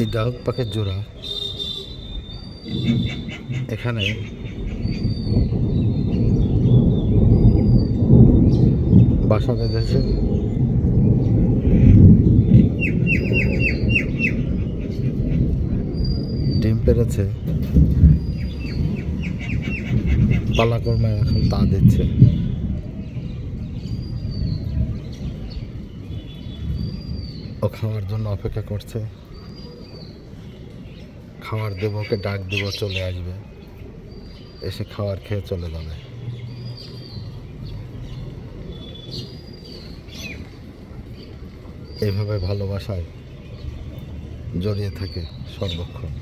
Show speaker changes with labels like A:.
A: এই ডাহুক পাখির জোড়া এখানে বাসা বেঁধেছে। ডিম পেরেছে পালাকর্মা এখন তা দিচ্ছে। ও খাওয়ার জন্য অপেক্ষা করছে। খাবার দেবো, ওকে ডাক দেবো, চলে আসবে। এসে খাওয়ার খেয়ে চলে যাবে। এইভাবে ভালোবাসায় জড়িয়ে থাকে সর্বক্ষণ।